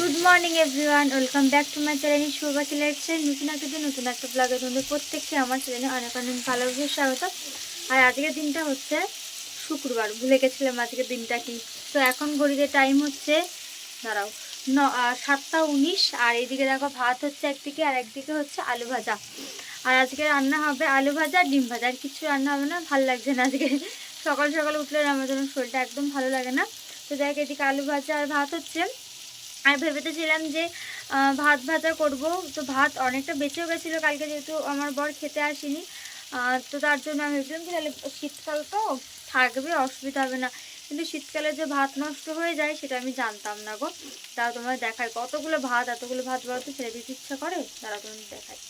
Good morning everyone welcome back to my channel Shubha selection নতুন একটা দিন, নতুন একটা ব্লগে তোমাদের প্রত্যেককে আমার চ্যানেলে অনেক অনেক ভালোভাবে স্বাগত আর আজকের দিনটা হচ্ছে শুক্রবার। ভুলে গেছিলাম আজকের দিনটা কি। তো এখন ঘড়িতে টাইম হচ্ছে, দাঁড়াও, ন সাতটা উনিশ। আর এইদিকে দেখো, ভাত হচ্ছে একদিকে আর একদিকে হচ্ছে আলু ভাজা। আর আজকে রান্না হবে আলু ভাজা ডিম ভাজা। আর কিছু রান্না হবে না, ভালো লাগছে না আজকে। সকাল সকাল উঠলে আমার জন্য শরীরটা একদম ভালো লাগে না। তো দেখ, এদিকে আলু ভাজা আর ভাত হচ্ছে। আর ভেবেতেছিলাম যে ভাত ভাজা করব। তো ভাত অনেকটা বেঁচেও গেছিল কালকে যেহেতু আমার বর খেতে আসেনি। তো তার জন্য আমি ভেবেছিলাম কি তাহলে শীতকাল তো থাকবে, অসুবিধা হবে না। কিন্তু শীতকালে যে ভাত নষ্ট হয়ে যায়, সেটা আমি জানতাম না গো। তারা তোমার দেখায় কতগুলো ভাত, এতগুলো ভাত বলো তো ছেড়ে দিতে ইচ্ছা করে, তারা তুমি দেখায়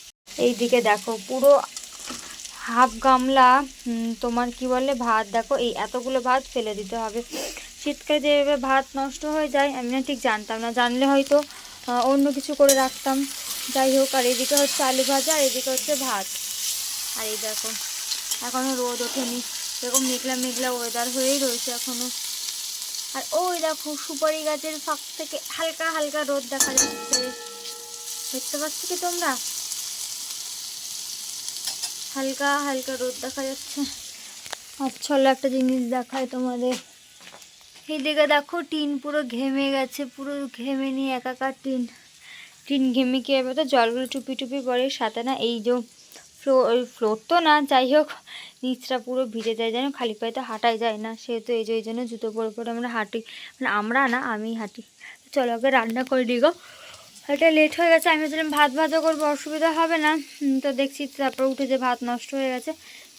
এইদিকে দেখো, পুরো হাফ গামলা তোমার কি বলে ভাত? দেখো, এই এতগুলো ভাত ফেলে দিতে হবে। শীতকালে যেভাবে ভাত নষ্ট হয়ে যায়, আমি না ঠিক জানতাম না। জানলে হয়তো অন্য কিছু করে রাখতাম। যাই হোক, আর এদিকে হচ্ছে আলু ভাজা, আর এদিকে হচ্ছে ভাত। আর এই দেখো এখনও রোদ ওঠেনি। এরকম মেঘলা মেঘলা ওয়েদার হয়েই রয়েছে এখনও আর ওই দেখো, সুপারি গাছের ফাঁক থেকে হালকা হালকা রোদ দেখা যাচ্ছে। দেখতে পাচ্ছ কি তোমরা? হালকা হালকা রোদ দেখা যাচ্ছে। আচ্ছা হলো একটা জিনিস দেখায় তোমাদের। এইদিকে দেখো টিন পুরো ঘেমে গেছে, পুরো ঘেমে নিয়ে একাকার টিন। টিন ঘেমে কি হবে তো জলগুলো টুপি টুপি পরে সাথে না এই যে ফ্লো, ওই ফ্লোর তো না, যাই হোক, নিচটা পুরো ভিজে যায়, যেন খালি পায়ে তো হাঁটাই যায় না, সেহেতু এই যে, এই জন্য জুতো পরে পরে আমরা হাঁটি। মানে আমরা না আমি হাঁটি। চলো আগে রান্না করে দিই গো। এটা লেট হয়ে গেছে, আমি ভাবছিলাম ভাত ভাজা করব, অসুবিধা হবে না। তো দেখছি তারপর উঠে যে ভাত নষ্ট হয়ে গেছে,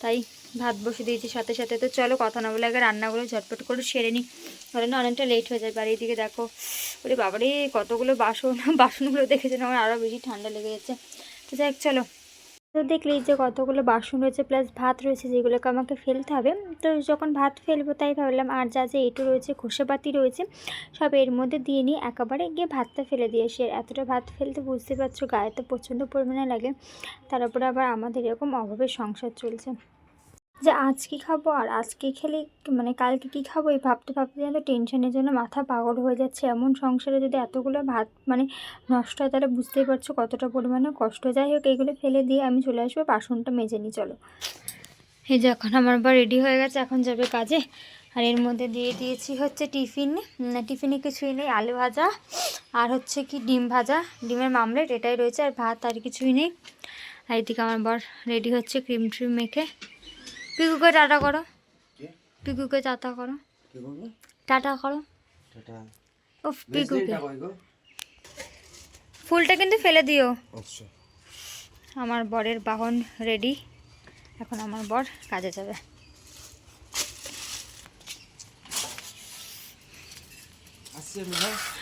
তাই ভাত বসে দিয়েছি সাথে সাথে। তো চলো কথা না বলে আগে রান্নাগুলো ঝটপট করে সেরে নিই। তাহলে না অনেকটা লেট হয়ে যায় বাড়ির দিকে দেখো। ওরে বাবারে, কতগুলো বাসন, বাসনগুলো দেখেছে না? আমার আরও বেশি ঠান্ডা লেগে যাচ্ছে। তো যাই চলো। তো দেখলি যে কতগুলো বাসন রয়েছে প্লাস ভাত রয়েছে যেগুলোকে আমাকে ফেলতে হবে। তো যখন ভাত ফেলব তাই ভাবলাম, আর যা যে এটু রয়েছে, খোসাপাতি রয়েছে, সব এর মধ্যে দিয়ে নিয়ে একেবারে গিয়ে ভাতটা ফেলে দিয়ে আসি। এতটা ভাত ফেলতে বুঝতে পারছ, গায়ে তো প্রচণ্ড পরিমাণে লাগে। তার উপরে আবার আমাদের এরকম অভাবের সংসার চলছে। যে আজ কী খাব আর আজকে খেলে মানে কালকে কী খাব, এই ভাবতে ভাবতে যেন টেনশনের জন্য মাথা পাগল হয়ে যাচ্ছে। এমন সংসারে যদি এতগুলো ভাত মানে নষ্ট হয়, তাহলে বুঝতেই পারছ কতটা পরিমাণে কষ্ট। যাই হোক এইগুলো ফেলে দিয়ে আমি চলে আসব, বাসনটা মেজে নিই, চলো। এই যে এখন আমার আবার রেডি হয়ে গেছে, এখন যাবে কাজে। আর এর মধ্যে দিয়ে দিয়েছি হচ্ছে টিফিন। টিফিনে কিছুই নেই, আলু ভাজা আর হচ্ছে কি ডিম ভাজা, ডিমের মামলেট, এটাই রয়েছে, আর ভাত আর কিছুই নেই। আর এদিকে আমার বর রেডি হচ্ছে ক্রিম ট্রিম মেখে। পিকুকে টাটা করো? কে? পিকুকে টাটা করো? টাটা করো। টাটা। ও পিকুকে ফুলটা কিন্তু ফেলে দিও। আচ্ছা। আমার বরের বাহন রেডি এখন আমার বর কাজে যাবে।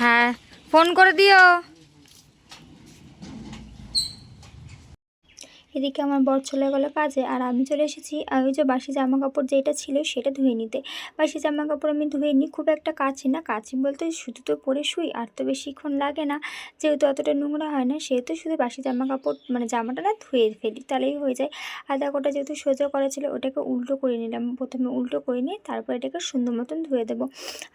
হ্যাঁ ফোন করে দিও। এদিকে আমার বর চলে গেলো কাজে, আর আমি চলে এসেছি ওই যে বাসি জামা কাপড় যেটা ছিল সেটা ধুয়ে নিতে। বাসি জামা কাপড় আমি ধুয়ে নিই, খুব একটা কাচি না, কাচি বলতে শুধু তো পরে শুই, আর তো বেশিক্ষণ লাগে না, যেহেতু অতটা নোংরা হয় না, সেহেতু শুধু বাসি জামা কাপড় মানে জামাটা না ধুয়ে ফেলি, তাহলেই হয়ে যায়। আর দেখোটা যেহেতু সোজা করা ছিল, ওটাকে উল্টো করে নিলাম, প্রথমে উল্টো করে নিয়ে তারপর এটাকে সুন্দর মতন ধুয়ে দেবো।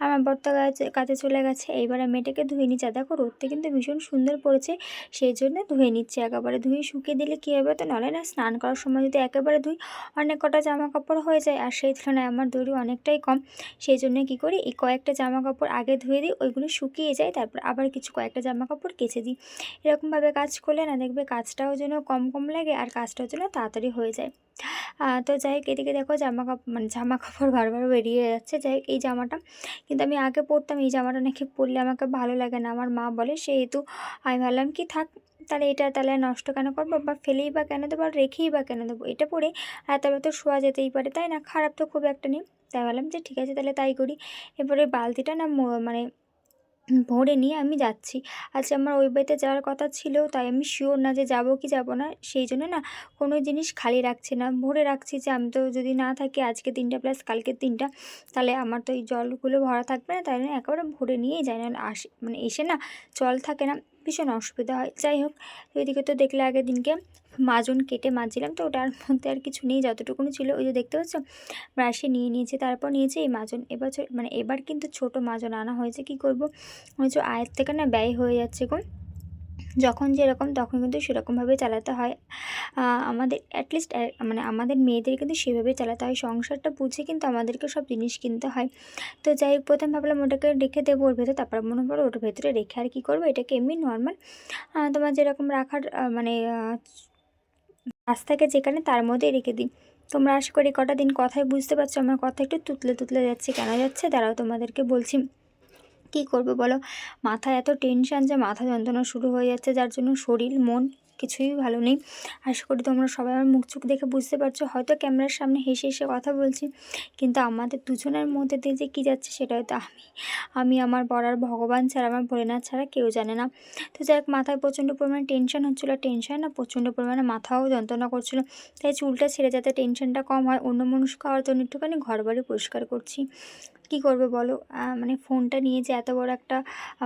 আমার বর্তা কাজে চলে গেছে, এইবার আমি এটাকে ধুয়ে নিচ্ছি দেখো রোদটা কিন্তু ভীষণ সুন্দর পড়েছে, সেই জন্য ধুয়ে নিচ্ছে, একেবারে ধুয়ে শুকিয়ে দিলে কী হবে তো নাহলে না, স্নান করার সময় যদি একেবারে ধুই, অনেক কটা জামা কাপড় হয়ে যায়। আর সেই তুলনায় আমার দড়ি অনেকটাই কম। সেই জন্য কী করি, এই কয়েকটা জামা কাপড় আগে ধুয়ে দিই, ওইগুলো শুকিয়ে যায়, তারপর আবার কিছু কয়েকটা জামা কাপড় কেচে দিই। এরকমভাবে কাজ করলে না, দেখবে কাজটাও যেন কম কম লাগে আর কাজটাও যেন তাড়াতাড়ি হয়ে যায়। তো যাই হোক, এদিকে দেখো জামা কাপড় মানে জামা কাপড় বারবার বেরিয়ে যাচ্ছে। যাই এই জামাটা কিন্তু আমি আগে পরতাম, এই জামাটা নাকি পরলে আমাকে ভালো লাগে না। আমার মা বলে সেহেতু আমি ভাবলাম, কি থাক তাহলে এটা তাহলে নষ্ট কেন করব? বা ফেলেই বা কেন দেবো? আর রেখেই বা কেন দেবো? এটা পরে আর তবে তো শোয়া যেতেই পারে, তাই না? খারাপ তো খুব একটা নেই। তাই ভাবলাম যে ঠিক আছে, তাহলে তাই করি। এরপরে বালতিটা না মানে ভরে নিয়ে আমি যাচ্ছি। আচ্ছা আমার ওই বাড়িতে যাওয়ার কথা ছিল, তাই আমি শিওর না যে যাব কি যাব না। সেই জন্য না কোনো জিনিস খালি রাখছি না। ভরে রাখছি যে আমি তো যদি না থাকি, আজকে তিনটা প্লাস কালকের তিনটা, তাহলে আমার তো এই জলগুলো ভরা থাকবে না। তাই জন্য একেবারে ভরে নিয়েই যাই না আসে মানে এসে না জল থাকে না। ভীষণ অসুবিধা হয়। যাই হোক, এদিকে তো দেখলে আগের দিনকে মাজন কেটে মাজছিলাম, তো ওটার মধ্যে আর কিছু নেই, যতটুকুনি ছিল, ওই যে দেখতে পাচ্ছ? ব্রাশে নিয়ে নিয়েছে, তারপর নিয়েছে এই মাজন। এবছর মানে এবার কিন্তু ছোট মাজন আনা হয়েছে, কি করব? ওই যে আয়ের থেকে না ব্যয় হয়ে যাচ্ছে গো। যখন যেরকম, তখন কিন্তু সেরকমভাবে চালাতে হয়। আমাদের অ্যাটলিস্ট মানে আমাদের মেয়েদের কিন্তু সেভাবে চালাতে হয়। সংসারটা বুঝে কিন্তু আমাদেরকে সব জিনিস কিনতে হয়। তো যাই হোক, প্রথম ভাবলাম ওটাকে রেখে দেবো ওর ভেতরে, তারপর মনে পড়ো ওটার ভেতরে রেখে আর কী করব। এটাকে এমনি নর্মাল তোমার যেরকম রাখার মানে রাস্তাকে যেখানে তার মধ্যেই রেখে দিই। তোমরা আশা করি কটা দিন কথায় বুঝতে পারছ। আমার কথা একটু তুতলে তুতলে যাচ্ছে। কেন যাচ্ছে? দাঁড়াও তোমাদেরকে বলছি। কী করবে বলো? মাথায় এত টেনশান যে মাথা যন্ত্রণা শুরু হয়ে যাচ্ছে, যার জন্য শরীর, মন কিছুই ভালো নেই। আশা করি তোমরা সবাই আমার মুখ চোখ দেখে বুঝতে পারছ। হয়তো ক্যামেরার সামনে হেসে হেসে কথা বলছি, কিন্তু আমাদের দুজনের মধ্যে দিয়ে যে কী যাচ্ছে সেটা হয়তো আমি। আমি আমার বড়ার ভগবান ছাড়া, আমার ভোলেনাথ ছাড়া কেউ জানে না। তো যাই হোক, মাথায় প্রচণ্ড পরিমাণে টেনশন হচ্ছিল টেনশন না প্রচণ্ড পরিমাণে মাথাও যন্ত্রণা করছিল। তাই চুলটা ছেড়ে যাতে টেনশনটা কম হয় অন্য মানুষ খাওয়ার জন্য একটুখানি ঘর বাড়ি পরিষ্কার করছি। কী করবে বলো? মানে ফোনটা নিয়ে যে এত বড় একটা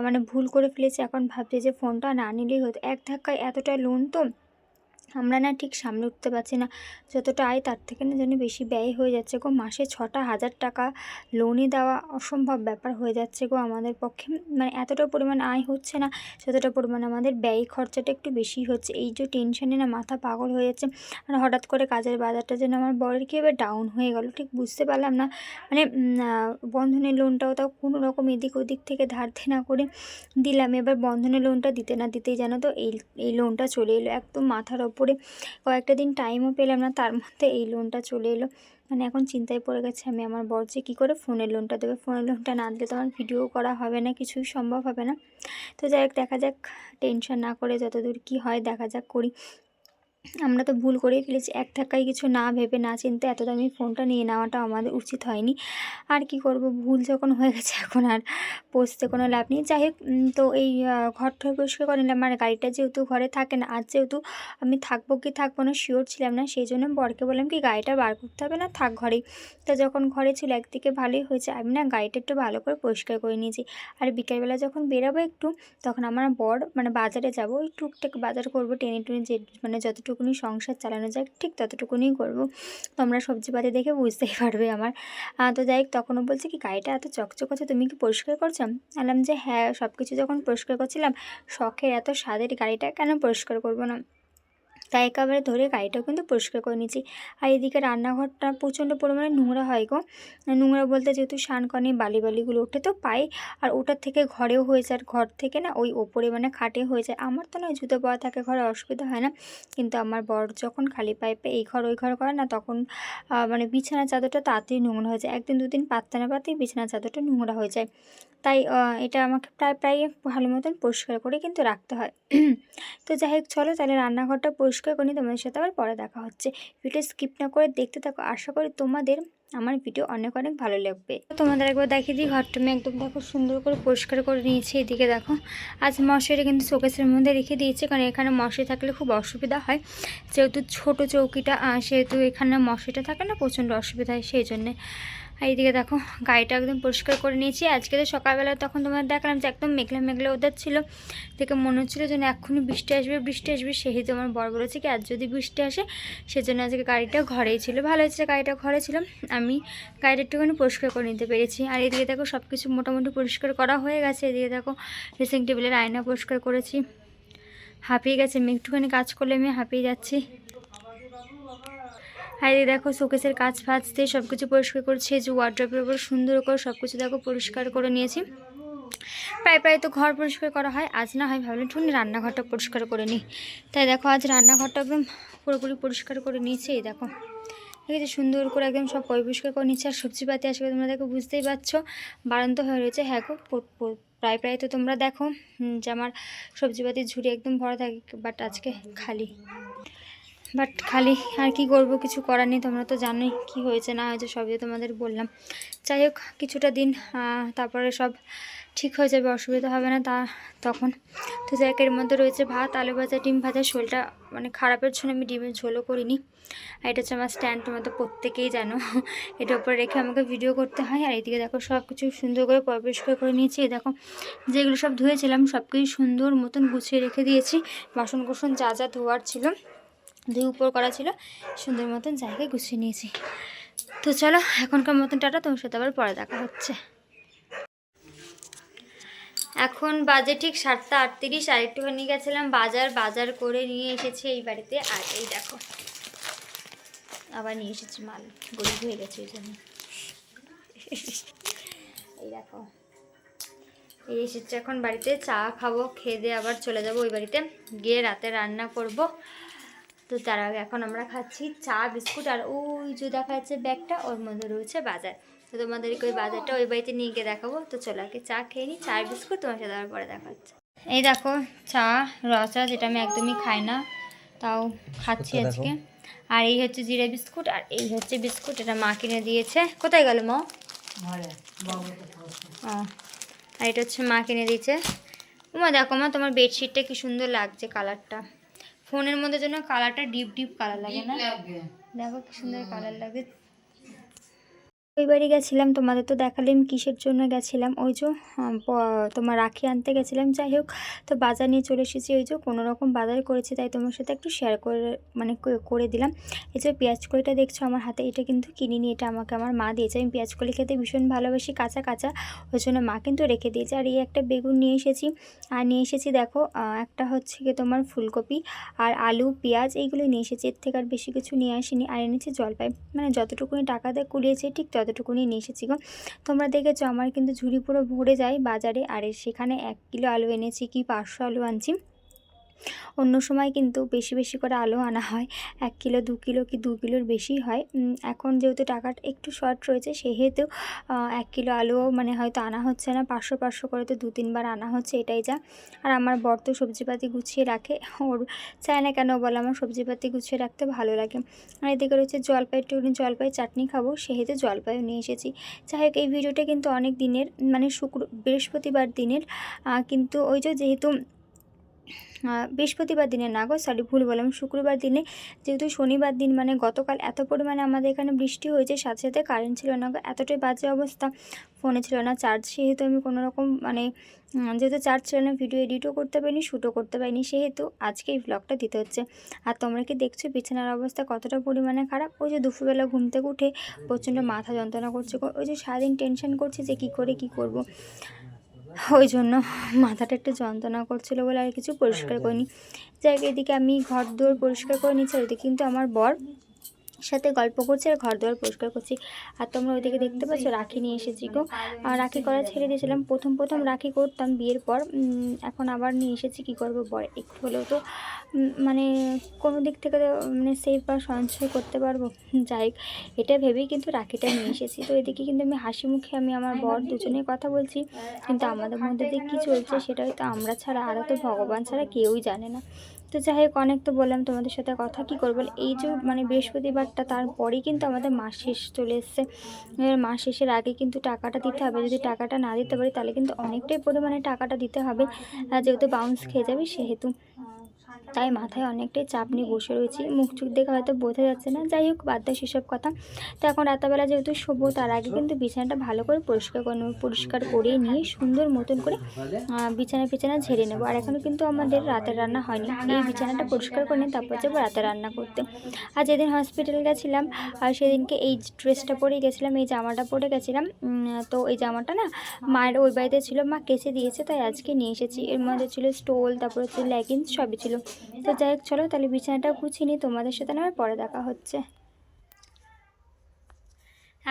মানে ভুল করে ফেলেছে, এখন ভাবছে যে ফোনটা না নিলেই হতো। এক ধাক্কায় এতটা লোন তো আমরা না ঠিক সামনে উঠতে পারছি না। যতটা আয় তার থেকে না যেন বেশি ব্যয় হয়ে যাচ্ছে গো। মাসে ছটা হাজার টাকা লোনই দেওয়া অসম্ভব ব্যাপার হয়ে যাচ্ছে গো আমাদের পক্ষে। মানে এতটা পরিমাণ আয় হচ্ছে না যতটা পরিমাণ আমাদের ব্যয় খরচাটা একটু বেশি হচ্ছে। এই যে টেনশনে না মাথা পাগল হয়ে যাচ্ছে। আর হঠাৎ করে কাজের বাজারটা যেন আমার বরের কি এবার ডাউন হয়ে গেল, ঠিক বুঝতে পারলাম না। মানে বন্ধনের লোনটাও তাও কোনো রকম এদিক ওদিক থেকে ধার দেনা করে দিলাম। এবার বন্ধনের লোনটা দিতে না দিতেই জানো তো এই এই লোনটা চলে এলো। একদম মাথার ওপরে কয়েকটা দিন টাইমও পেলাম না, তার মধ্যে এই লোনটা চলে এলো। মানে এখন চিন্তায় পড়ে গেছে আমি, আমার বর যে কী করে ফোনের লোনটা দেবে? ফোনের লোনটা না দিলে তো আমার ভিডিও করা হবে না, কিছুই সম্ভব হবে না। তো যাই হোক, দেখা যাক টেনশন না করে যতদূর কি হয়, দেখা যাক করি। আমরা তো ভুল করেই ফেলেছি। এক ধাক্কায় কিছু না ভেবে, না চিনতে এত দামি ফোনটা নিয়ে নেওয়াটা আমাদের উচিত হয়নি। আর কি করব? ভুল যখন হয়ে গেছে, এখন আর পোষতে কোনো লাভ নেই। যাই হোক তো এই ঘর ঠর পরিষ্কার করে নিলাম। আর গাড়িটা যেহেতু ঘরে থাকে না আর যেহেতু আমি থাকব কি থাকব না শিওর ছিলাম না, সেই জন্য বরকে বললাম কি, গাড়িটা বার করতে হবে না, থাক ঘরেই। তো যখন ঘরে ছিল, একদিকে ভালোই হয়েছে, আমি না গাড়িটা একটু ভালো করে পরিষ্কার করে নিয়েছি। আর বিকেলবেলা যখন বেরাবো একটু, তখন আমার বর মানে বাজারে যাব, ওই টুকটাক বাজার করব, টেনে টুনে যে মানে যতটুকুনি সংসার চালানো যায় ঠিক ততটুকুনি করব। তোমরা সবজিপাতি দেখে বুঝতেই পারবে আমার। তো যাই হোক, তখনও বলছে কি, গাড়িটা এত চকচক আছে, তুমি কি পরিষ্কার করছ? বললাম যে হ্যাঁ সব কিছু যখন পরিষ্কার করছিলাম, শখের এত স্বাদের গাড়িটা কেন পরিষ্কার করব না? তাই একেবারে ধরে গাড়িটাও কিন্তু পরিষ্কার করে নিয়েছি। আর এদিকে রান্নাঘরটা প্রচণ্ড পরিমাণে নোংরা হয় গো। নোংরা বলতে যেহেতু স্নান করেনি বালি বালিগুলো ওঠে তো পাই। আর ওটার থেকে ঘরেও হয়ে যায় আর ঘর থেকে না ওই ওপরে মানে খাটে হয়ে যায়। আমার তো নয় জুতো পরা থাকে ঘরে অসুবিধা হয় না। কিন্তু আমার বর যখন খালি পাইপে এই ঘর ওই ঘর করে না তখন মানে বিছানার চাদরটা তাড়াতাড়ি নোংরা হয়ে যায়। একদিন দুদিন পাত্তা না পাতেই বিছানার চাদরটা নোংরা হয়ে যায়। তাই এটা আমাকে প্রায় প্রায় ভালো মতন পরিষ্কার করে কিন্তু রাখতে হয়। তো যাই হোক, চলো তাহলে রান্নাঘরটা পরিষ্কার করি তোমাদের সাথে আবার পরে দেখা হচ্ছে। ভিডিও স্কিপ না করে দেখতে থাকো। আশা করি তোমাদের আমার ভিডিও অনেক অনেক ভালো লাগবে। তোমাদের একবার দেখিয়ে দিই, ঘরটা আমি একদম দেখো সুন্দর করে পরিষ্কার করে নিয়েছি এদিকে দেখো। আজ মশারি কিন্তু শোকেসের মধ্যে রেখে দিয়েছি, কারণ এখানে মশারি থাকলে খুব অসুবিধা হয়। যেহেতু ছোট চৌকিটা সেহেতু এখানে মশারিটা থাকে না, প্রচণ্ড অসুবিধা হয় সেই জন্যে। এইদিকে দেখো, গাড়িটা একদম পরিষ্কার করে নিয়েছি। আজকে তো সকালবেলা তখন তোমার দেখলাম যে একদম মেঘলা মেঘলা ওদের ছিল। দেখে মনে হচ্ছিল যেন এক্ষুনি বৃষ্টি আসবে বৃষ্টি আসবে সেই তো আমার বর বলেছে কি, আজ যদি বৃষ্টি আসে, সেজন্য আজকে গাড়িটা ঘরেই ছিল। ভালো হয়েছে গাড়িটা ঘরে ছিল আমি গাড়িটা একটুখানি পরিষ্কার করে নিতে পেরেছি। আর এদিকে দেখো সব কিছু মোটামুটি পরিষ্কার করা হয়ে গেছে। এদিকে দেখো ড্রেসিং টেবিলের আয়না পরিষ্কার করেছি। হাঁপিয়ে গেছে আমি একটুখানি কাজ করলে আমি হাঁপিয়ে যাচ্ছি। আর এই দেখো শোকেসের কাজ ফাজ দিয়ে সব কিছু পরিষ্কার করছি যে ওয়ার্ড্রপের উপর সুন্দর করে সব কিছু দেখো পরিষ্কার করে নিয়েছি। প্রায় প্রায় তো ঘর পরিষ্কার করা হয়, আজ না হয় ভাবলাম একটুখানি রান্নাঘরটা পরিষ্কার করে নিই। তাই দেখো আজ রান্নাঘরটা একদম পুরোপুরি পরিষ্কার করে নিয়েছি, এই দেখো। ঠিক আছে সুন্দর করে একদম সব পরিষ্কার করে নিচ্ছে, আর সবজিপাতি আসবে তোমরা দেখো বুঝতেই পারছ বারান্ত হয়ে রয়েছে। হ্যাঁ গো প্রায় প্রায় তো তোমরা দেখো যে আমার সবজিপাতির ঝুড়ি একদম ভরা থাকে বাট আজকে খালি। বাট খালি আর কি করব, কিছু করার নেই, তোমরা তো জানোই কি হয়েছে, না হয়েছে, সবই তোমাদের বললাম। যাই হোক, কিছুটা দিন তারপরে সব ঠিক হয়ে যাবে, অসুবিধা হবে না তা তখন। তো যাই এর মধ্যে রয়েছে ভাত, আলু ভাজা, ডিম ভাজা, শোলটা মানে খারাপের জন্য আমি ডিমের ঝোলও করিনি। আর এটা হচ্ছে আমার স্ট্যান্ড তোমরা তো প্রত্যেকেই জানো। এটার উপরে রেখে আমাকে ভিডিও করতে হয়। আর এইদিকে দেখো সব কিছু সুন্দর করে পরিষ্কার করে নিয়েছি। দেখো, যেগুলো সব ধুয়েছিলাম সব কিছু সুন্দর মতন গুছিয়ে রেখে দিয়েছি। বাসন কুসন যা যা ধোয়ার ছিল দুই উপর করা ছিল। সুন্দর মতন জায়গায় গুছিয়ে নিয়েছি। তো চলো, এখনকার মতন টাটা, তোমার সাথে আবার পরে দেখা হচ্ছে। এখন বাজে ঠিক সাতটা আটত্রিশ, আর একটুখানি গেছিলাম বাজার। বাজার করে নিয়ে এসেছি এই বাড়িতে, আর এই দেখো, আবার নিয়ে এসেছি মাল। গরিব হয়ে গেছে ওই জন্য। এই দেখো, এই এসেছে এখন বাড়িতে। চা খাব, খেয়ে দিয়ে আবার চলে যাব ওই বাড়িতে। গিয়ে রাতে রান্না করব। তো তার আগে এখন আমরা খাচ্ছি চা বিস্কুট আর ওই যে দেখা যাচ্ছে ব্যাগটা ওর মধ্যে রয়েছে বাজার। তো তোমাদেরকে ওই বাজারটা ওই বাড়িতে নিয়ে গিয়ে দেখাবো। তো চলো আগে চা খেয়ে নিই চা বিস্কুট তোমার সাথে আবার পরে দেখা হচ্ছে এই দেখো চা রচা যেটা আমি একদমই খাই না তাও খাচ্ছি আজকে। আর এই হচ্ছে জিরে বিস্কুট আর এই হচ্ছে বিস্কুট এটা মা কিনে দিয়েছে। কোথায় গেল মা? ও আর এটা হচ্ছে মা কিনে দিয়েছে। উমা দেখো মা তোমার বেডশিটটা কি সুন্দর লাগছে কালারটা ফোনের মধ্যে যেন কালারটা ডিপ ডিপ কালার লাগে না? দেখো কি সুন্দর কালার লাগে ওই বাড়ি গেছিলাম, তোমাদের তো দেখালাম কিসের জন্য গেছিলাম। ওই যে তোমার রাখি আনতে গেছিলাম, যাই হোক। তো বাজার নিয়ে চলে এসেছি, ওই যে কোনো রকম বাজার করেছি, তাই তোমার সাথে একটু শেয়ার করে মানে করে দিলাম। এই যে পেঁয়াজ কলিটা দেখছ আমার হাতে, এটা কিন্তু কিনিনি, এটা আমাকে আমার মা দিয়েছে। আমি পেঁয়াজ কলি খেতে ভীষণ ভালোবাসি, কাঁচা কাঁচা। ওই জন্য মা কিন্তু রেখে দিয়েছে। আর এই একটা বেগুন নিয়ে এসেছি, আর নিয়ে এসেছি দেখো একটা হচ্ছে কি তোমার ফুলকপি, আর আলু, পেঁয়াজ এইগুলো নিয়ে এসেছি। এর থেকে আর বেশি কিছু নিয়ে আসিনি। আর এনেছি জলপাই মানে যতটুকুনি টাকাতে কুলিয়েছে ঠিক ততটুকুনি নিয়ে এসেছি গো। তোমরা দেখেছ আমার কিন্তু ঝুড়ি পুরো ভরে যায় বাজারে। আর সেখানে এক কিলো আলু এনেছি কি পাঁচশো আলু আনছি। অন্য সময় কিন্তু বেশি বেশি করে আলু আনা হয়। এক কিলো, দু কিলো কি দু কিলোর বেশি হয়। এখন যেহেতু টাকাটা একটু শর্ট রয়েছে, সেহেতু এক কিলো আলুও মানে হয়তো আনা হচ্ছে না। পাঁচশো পাঁচশো করে তো দু তিনবার আনা হচ্ছে, এটাই যা। আর আমার বর তো সবজিপাতি গুছিয়ে রাখে। ওর চায় না কেন বলে, আমার সবজিপাতি গুছিয়ে রাখতে ভালো লাগে। আর এদিকে রয়েছে জলপাই একটুখানি জলপাই চাটনি খাব, সেহেতু জলপাইও নিয়ে এসেছি। যাই হোক, এই ভিডিওটা কিন্তু অনেক দিনের মানে শুক্র, বৃহস্পতিবার দিনের। কিন্তু ওই যে যেহেতু বৃহস্পতিবার দিনে না গো সরি ভুল বললাম, শুক্রবার দিনে যেহেতু শনিবার দিন মানে গতকাল এত পরিমাণে আমাদের এখানে বৃষ্টি হয়েছে, সাথে সাথে কারেন্ট ছিল না এতটাই বাজে অবস্থা ফোনে ছিল না চার্জ সেহেতু আমি কোনো রকম মানে যেহেতু চার্জ ছিল না ভিডিও এডিটও করতে পারিনি শ্যুটও করতে পারিনি, সেহেতু আজকে এই ব্লগটা দিতে হচ্ছে। আর তোমরা কি দেখছ বিছানার অবস্থা কতটা পরিমাণে খারাপ? ওই যে দুপুরবেলা ঘুম থেকে উঠে প্রচণ্ড মাথা যন্ত্রণা করছে ওই যে সারাদিন টেনশন করছে যে কী করে, কী করব? ওই জন্য মাথাটা একটু যন্ত্রণা করছিল বলে আর কিছু পরিষ্কার করিনি। যাই এদিকে আমি ঘর দৌড় পরিষ্কার করে নিচ্ছি আর কিন্তু আমার বর সাথে গল্প করছে আর ঘর দুয়ার পরিষ্কার করছি। আর তোমরা ওইদিকে দেখতে পাচ্ছ, রাখি নিয়ে এসেছি গো। রাখি করা ছেড়ে দিয়েছিলাম। প্রথম প্রথম রাখি করতাম বিয়ের পর। এখন আবার নিয়ে এসেছি, কী করব বর একটু হলেও তো মানে কোনো দিক থেকে তো মানে সেভ বা সঞ্চয় করতে পারব। যাই এটা ভেবেই কিন্তু রাখিটা নিয়ে এসেছি। তো এদিকে কিন্তু আমি হাসি মুখে আমি আমার বর দুজনেই কথা বলছি। কিন্তু আমাদের মধ্যে দিয়ে কী চলছে, সেটা হয়তো আমরা ছাড়া আরও তো ভগবান ছাড়া কেউই জানে না। তো যাই হোক, অনেক তো বললাম তোমাদের সাথে কথা কি করব। এই যে মানে বৃহস্পতিবারটা তারপরেই কিন্তু আমাদের মাস শেষ চলে এসছে। মাস শেষের আগে কিন্তু টাকাটা দিতে হবে। যদি টাকাটা না দিতে পারি, তাহলে কিন্তু অনেকটাই পরিমাণে টাকাটা দিতে হবে। যেহেতু বাউন্স খেয়ে যাবে, সেহেতু তাই মাথায় অনেকটাই চাপ নিয়ে বসে রয়েছি। মুখ চুখ দেখে হয়তো বোঝা যাচ্ছে না। যাই হোক, বাদ সেসব কথা। তো এখন রাতাবেলা যেহেতু শোবো, তার আগে কিন্তু বিছানাটা ভালো করে পরিষ্কার করে নেব পরিষ্কার করে নিয়ে সুন্দর মতন করে বিছানা বিছানা ঝেড়ে নেব। আর এখনও কিন্তু আমাদের রাতের রান্না হয়নি। এই বিছানাটা পরিষ্কার করে নিয়ে তারপর যাব রাতে রান্না করতে। আর যেদিন হসপিটাল গেছিলাম, আর সেদিনকে এই ড্রেসটা পরে গেছিলাম, এই জামাটা পরে গেছিলাম তো এই জামাটা না মায়ের ওই বাড়িতে ছিল। মা কেচে দিয়েছে, তাই আজকে নিয়ে এসেছি। এর মধ্যে ছিল স্টোল তারপর হচ্ছে লেগিংস সবই ছিল। তো যাই হোক চলো তাহলে বিছানাটা গুছিয়ে নিই তোমাদের সাথে না পরে দেখা হচ্ছে।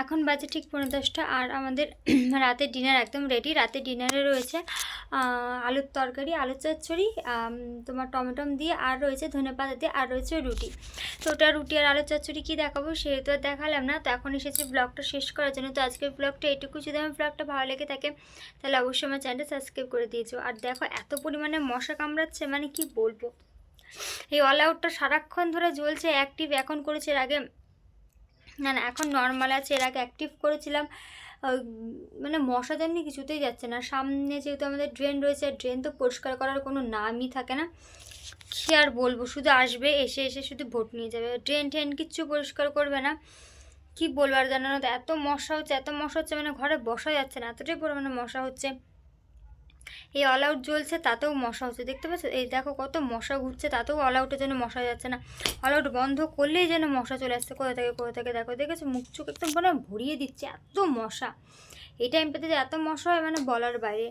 এখন বাজে ঠিক পনেরো দশটা আর আমাদের রাতের ডিনার একদম রেডি রাতের ডিনারে রয়েছে আলুর তরকারি, আলুর চচ্চড়ি তোমার টমেটম দিয়ে, আর রয়েছে ধনে পাতা দিয়ে, আর রয়েছে রুটি। তো ওটা রুটি আর আলুর চচ্চড়ি কী দেখাবো সেহেতু আর দেখালাম না। তো এখন এসেছি ব্লগটা শেষ করার জন্য। তো আজকের ব্লগটা এটুকু। যদি আমার ব্লগটা ভালো লেগে থাকে, তাহলে অবশ্যই আমার চ্যানেলটা সাবস্ক্রাইব করে দিয়েছ। আর দেখো এত পরিমাণে মশা কামড়াচ্ছে মানে কি বলব? এই অল আউটটা সারাক্ষণ ধরে জ্বলছে অ্যাক্টিভ এখন করেছে আগে না না, এখন নর্মাল আছে, এর আগে অ্যাক্টিভ করেছিলাম। মানে মশা তেমনি কিছুতেই যাচ্ছে না, সামনে যেহেতু আমাদের ড্রেন রয়েছে ড্রেন তো পরিষ্কার করার কোনো নামই থাকে না। কী আর বলব, শুধু আসবে, এসে এসে শুধু ভোট নিয়ে যাবে। ড্রেন ট্রেন কিচ্ছু পরিষ্কার করবে না। কি বলব আর জানো না তো, এত মশা হচ্ছে, এত মশা হচ্ছে মানে ঘরে বসা যাচ্ছে না, এতটাই পরিমাণে মশা হচ্ছে। এই অল আউট জ্বলছে, তাতেও মশা হচ্ছে। দেখতে পাচ্ছ? এই দেখো কত মশা ঘুরছে, তাতেও অল আউটের জন্য মশা যাচ্ছে না। অল আউট বন্ধ করলেই যেন মশা চলে আসছে। কোথা থেকে কোথা থেকে? দেখো, দেখেছ? মুখ চোখ একদম মানে ভরিয়ে দিচ্ছে, এত মশা। এই টাইমটাতে যে এত মশা হয় মানে বলার বাইরে।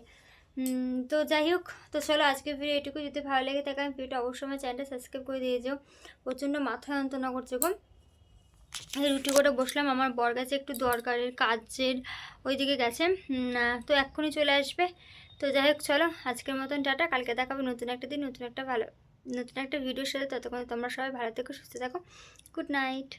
তো যাই হোক, তো চলো আজকে ভিডিও এটুকু। যদি ভালো লেগে থাকে, আমি ভিডিওটা অবশ্যই আমার চ্যানেলটা সাবস্ক্রাইব করে দিয়ে যাও প্রচণ্ড মাথা যন্ত্রণা করছে গো। রুটি করে বসলাম, আমার বর গেছে একটু দরকারের কাজের, ওইদিকে গেছে। তো এক্ষুনি চলে আসবে। তো যাই হোক, চলো আজকের মতন টাটা। কালকে দেখাবো নতুন একটা দিন, নতুন একটা ভালো, নতুন একটা ভিডিওর সাথে। ততক্ষণ তোমরা সবাই ভালো থেকো, সুস্থ থাকো। Good night